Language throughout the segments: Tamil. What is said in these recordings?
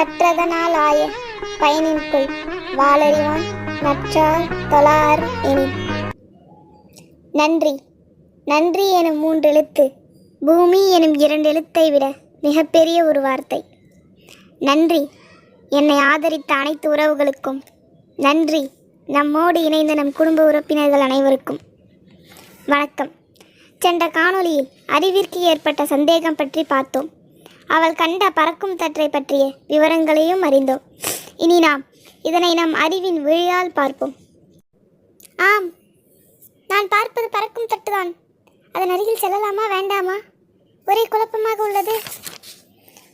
கற்றதனால் ஆய பயனின்கொள் வாளறிவான் நற்றார் தொழார் எனி நன்றி. நன்றி எனும் மூன்றெழுத்து பூமி எனும் இரண்டெழுத்தை விட மிகப்பெரிய ஒரு வார்த்தை. நன்றி. என்னை ஆதரித்த அனைத்து உறவுகளுக்கும் நன்றி. நம்மோடு இணைந்த நம் குடும்ப உறுப்பினர்கள் அனைவருக்கும் வணக்கம். சென்ற காணொளியில் அறிவிற்கு ஏற்பட்ட சந்தேகம் பற்றி பார்த்தோம். அவள் கண்ட பறக்கும் தற்றை பற்றிய விவரங்களையும் அறிந்தோம். இனி நாம் இதனை நம் அறிவின் விழியால் பார்ப்போம். ஆம் நான் பார்ப்பது பறக்கும் தட்டுதான். அதன் அருகில் செல்லலாமா வேண்டாமா? ஒரே குழப்பமாக உள்ளது.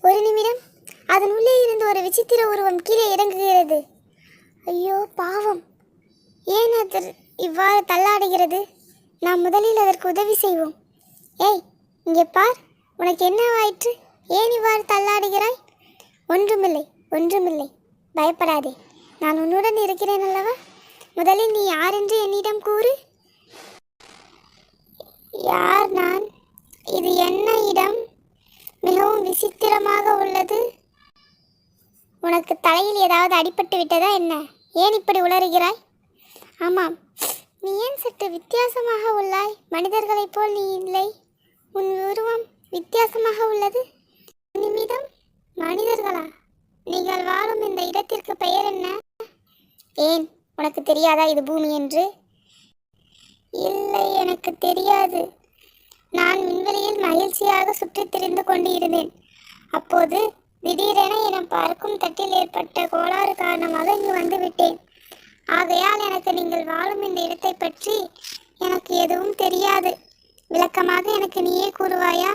ஒரு நிமிடம் அதன் உள்ளே இருந்து ஒரு விசித்திர உருவம் கீழே இறங்குகிறது. ஐயோ பாவம். ஏன் அது இவ்வாறு தள்ளாடுகிறது? நாம் முதலில் அதற்கு உதவி செய்வோம். ஏய் இங்கே பார் உனக்கு என்னவாயிற்று? ஏன் இவ்வாறு தள்ளாடுகிறாய்? ஒன்றுமில்லை ஒன்றுமில்லை. பயப்படாதே. நான் உன்னுடன் இருக்கிறேன் அல்லவா? முதலில் நீ யார் என்று என்னிடம் கூறு. யார் நான்? இது என்ன இடம்? மிகவும் விசித்திரமாக உள்ளது. உனக்கு தலையில் ஏதாவது அடிபட்டு விட்டதா என்ன? ஏன் இப்படி உளறுகிறாய்? ஆமாம். நீ ஏன் சற்று வித்தியாசமாக உள்ளாய்? மனிதர்களைப் போல் நீ இல்லை. உன் உருவம் வித்தியாசமாக உள்ளது. மனிதர்களா? நீங்கள் வாழும் இந்த இடத்திற்கு பெயர் என்ன? ஏன்? உனக்கு தெரியாதா இது பூமி என்று? இல்லை எனக்கு தெரியாது. நான் விண்வெளியில் மகிழ்ச்சியாக சுற்றித் திரிந்து கொண்டு இருந்தேன் அப்போது திடீரென என பார்க்கும் தட்டில் ஏற்பட்ட கோளாறு காரணமாக இங்கு வந்து விட்டேன். ஆகையால் எனக்கு நீங்கள் வாழும் இந்த இடத்தை பற்றி எனக்கு எதுவும் தெரியாது. விளக்கமாக எனக்கு நீயே கூறுவாயா?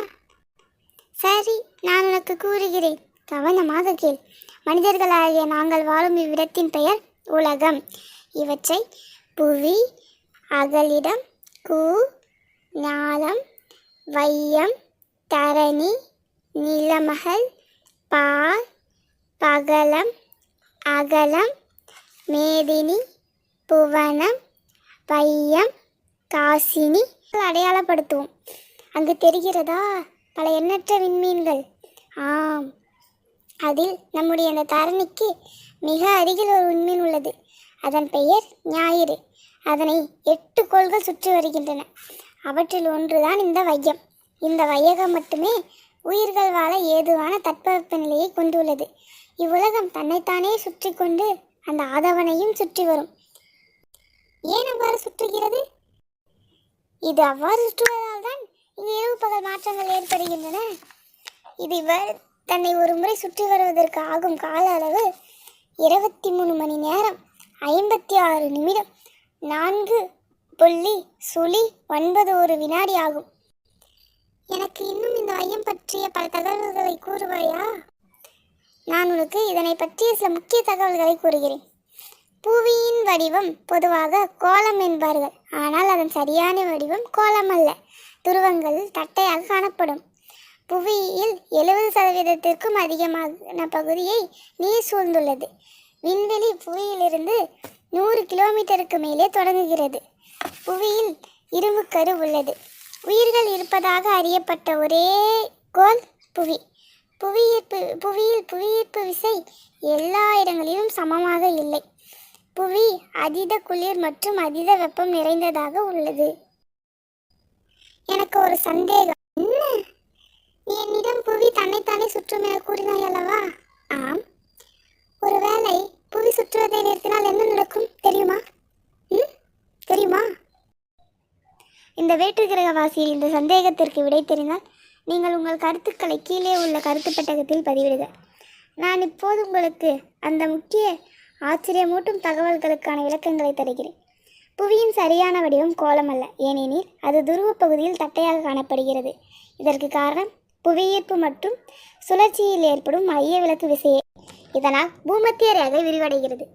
சரி நான் உனக்கு கூறுகிறேன். கவனமாக கேள் மனிதர்களாகிய நாங்கள் வாழும் இவ்விடத்தின் பெயர் உலகம். இவற்றை புவி அகலிடம் கூ ஞாலம் வையம் தரணி நிலமகள் பால் பகலம் அகலம் மேதினி புவனம் பையம் காசினி அடையாளப்படுத்துவோம். அங்கு தெரிகிறதா? பல எண்ணற்ற விண்மீன்கள். ஆம். அதில் நம்முடைய அந்த தரணிக்கு மிக அருகில் ஒரு விண்மீன் உள்ளது. அதன் பெயர் ஞாயிறு. அதனை எட்டு கோள்கள் சுற்றி வருகின்றன. அவற்றில் ஒன்றுதான் இந்த வையம். இந்த வையகம் மட்டுமே உயிர்கள் வாழ ஏதுவான தட்பவெப்ப நிலையை கொண்டுள்ளது. இவ்வுலகம் தன்னைத்தானே சுற்றி கொண்டு அந்த ஆதவனையும் சுற்றி வரும். ஏன் அவ்வாறு சுற்றுகிறது? இது அவ்வாறு சுற்றுவதால் தான் இங்கு இரவு பகல் மாற்றங்கள் ஏற்படுகின்றன. இது இவ்வாறு தன்னை ஒரு முறை சுற்றி வருவதற்கு ஆகும் கால அளவு இருபத்தி மூணு மணி நேரம். ஐம்பத்தி ஆறு நிமிடம். நான்கு புள்ளி சுழி ஒன்பது ஒரு வினாடி ஆகும். எனக்கு இன்னும் இந்த ஐயம் பற்றிய பல தகவல்களை கூறுவாயா? நான் உனக்கு இதனை பற்றிய சில முக்கிய தகவல்களை கூறுகிறேன். புவியின் வடிவம் பொதுவாக கோலம் என்பார்கள். ஆனால் அதன் சரியான வடிவம் கோலம் அல்ல. துருவங்கள் தட்டையாக காணப்படும். புவியில் எழுபது சதவீதத்திற்கும் அதிகமான பகுதியை நீர் சூழ்ந்துள்ளது. விண்வெளி புவியிலிருந்து நூறு கிலோமீட்டருக்கு மேலே தொடங்குகிறது. புவியில் இரும்புக்கரு உள்ளது. உயிர்கள் இருப்பதாக அறியப்பட்ட ஒரே கோல் புவி. புவியீர்ப்பு புவியில் புவியீர்ப்பு விசை எல்லா இடங்களிலும் சமமாக இல்லை. புவி அதீத குளிர் மற்றும் அதீத வெப்பம் நிறைந்ததாக உள்ளது. எனக்கு ஒரு சந்தேகம். என்னிடம் புவி தன்னைத்தானே சுற்றும் என கூறினாய் அல்லவா? ஆம். ஒருவேளை புவி சுற்றுவதை நிறுத்தினால் என்ன நடக்கும்? தெரியுமா? ம்? தெரியுமா? இந்த வேற்றுக்கிரகவாசியில் இந்த சந்தேகத்திற்கு விடை தெரிந்தால் நீங்கள் உங்கள் கருத்துக்களை கீழே உள்ள கருத்து பெட்டகத்தில் பதிவிடுக. நான் இப்போது உங்களுக்கு அந்த முக்கிய ஆச்சரியமூட்டும் தகவல்களுக்கான விளக்கங்களை தருகிறேன். புவியின் சரியான வடிவம் கோலம் அல்ல. ஏனெனில் அது துருவ பகுதியில் தட்டையாக காணப்படுகிறது. இதற்கு காரணம் புவியீர்ப்பு மற்றும் சுழற்சியில் ஏற்படும் மைய விளக்கு விசையே. இதனால் பூமத்திய ரேகை விரிவடைகிறது.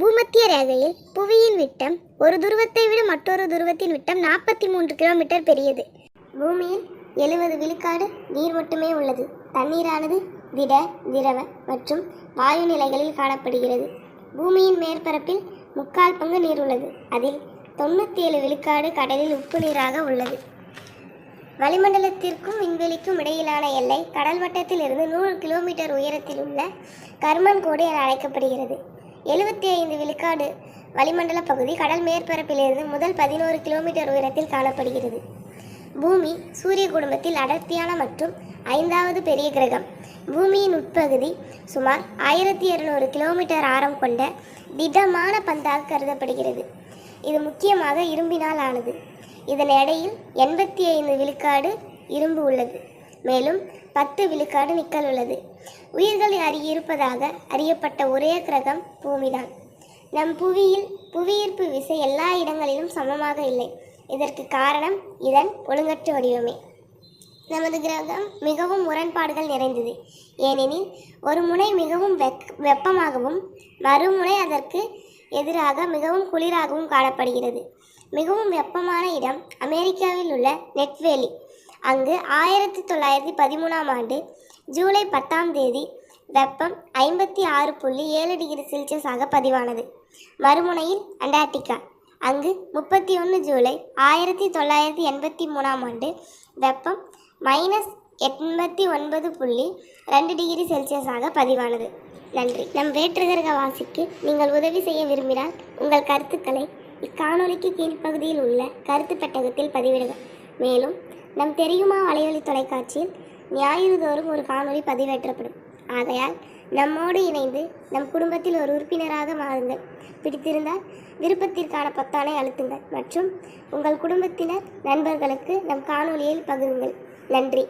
பூமத்திய ரேகையில் புவியின் விட்டம் ஒரு துருவத்தை விட மற்றொரு துருவத்தின் விட்டம் நாற்பத்தி மூன்று கிலோமீட்டர் பெரியது. பூமியில் எழுபது விழுக்காடு நீர் மட்டுமே உள்ளது. தண்ணீரானது திட திரவ மற்றும் வாயு நிலைகளில் காணப்படுகிறது. பூமியின் மேற்பரப்பில் முக்கால் பங்கு நீர் உள்ளது. அதில் தொண்ணூற்றி ஏழு விழுக்காடு கடலில் உப்பு நீராக உள்ளது. வளிமண்டலத்திற்கும் விண்வெளிக்கும் இடையிலான எல்லை கடல் வட்டத்தில் இருந்து நூறு கிலோமீட்டர் உயரத்தில் உள்ள கர்மன் கோடு என அழைக்கப்படுகிறது. எழுபத்தி ஐந்து விழுக்காடு வளிமண்டல பகுதி கடல் மேற்பரப்பிலிருந்து முதல் பதினோரு கிலோமீட்டர் உயரத்தில் காணப்படுகிறது. பூமி சூரிய குடும்பத்தில் அடர்த்தியான மற்றும் ஐந்தாவது பெரிய கிரகம். பூமியின் உட்பகுதி சுமார் ஆயிரத்தி இருநூறு கிலோமீட்டர் ஆரம் கொண்ட திடமான பந்தாக கருதப்படுகிறது. இது முக்கியமாக இரும்பினால் ஆனது. இதன் எடையில் எண்பத்தி ஐந்து விழுக்காடு இரும்பு உள்ளது. மேலும் பத்து விழுக்காடு நிக்கல் உள்ளது. உயிர்கள் அறி இருப்பதாக அறியப்பட்ட ஒரே கிரகம் பூமிதான் நம் புவியில் புவியீர்ப்பு விசை எல்லா இடங்களிலும் சமமாக இல்லை. இதற்கு காரணம் இதன் ஒழுங்கற்ற வடிவமே. நமது கிரகம் மிகவும் முரண்பாடுகள் நிறைந்தது. ஏனெனில் ஒரு முனை மிகவும் வெக் வெப்பமாகவும் மறுமுனை அதற்கு எதிராக மிகவும் குளிராகவும் காணப்படுகிறது. மிகவும் வெப்பமான இடம் அமெரிக்காவில் உள்ள நெட்வேலி அங்கு ஆயிரத்தி தொள்ளாயிரத்தி பதிமூணாம் ஆண்டு ஜூலை பத்தாம் தேதி வெப்பம் ஐம்பத்தி ஆறு புள்ளி ஏழு டிகிரி செல்சியஸாக பதிவானது. மறுமுனையில் அண்டார்டிகா. அங்கு முப்பத்தி ஒன்று ஜூலை ஆயிரத்தி தொள்ளாயிரத்தி எண்பத்தி மூணாம் ஆண்டு வெப்பம் மைனஸ் எண்பத்தி ஒன்பது புள்ளி ரெண்டு டிகிரி செல்சியஸாக பதிவானது. நன்றி. நம் வேற்றுகிரக வாசிக்கு நீங்கள் உதவி செய்ய விரும்பினால் உங்கள் கருத்துக்களை இக்காணொலிக்கு கீழ்ப்பகுதியில் உள்ள கருத்து பெட்டகத்தில் பதிவிடுக. மேலும் நம் தெரியுமா வலைவழி தொலைக்காட்சியில் ஞாயிறு தோறும் ஒரு காணொலி பதிவேற்றப்படும். ஆகையால் நம்மோடு இணைந்து நம் குடும்பத்தில் ஒரு உறுப்பினராக மாறுங்கள். பிடித்திருந்தால் விருப்பத்திற்கான பொத்தானை அழுத்துங்கள். மற்றும் உங்கள் குடும்பத்தினர் நண்பர்களுக்கு நம் காணொலியில் பகிருங்கள். நன்றி.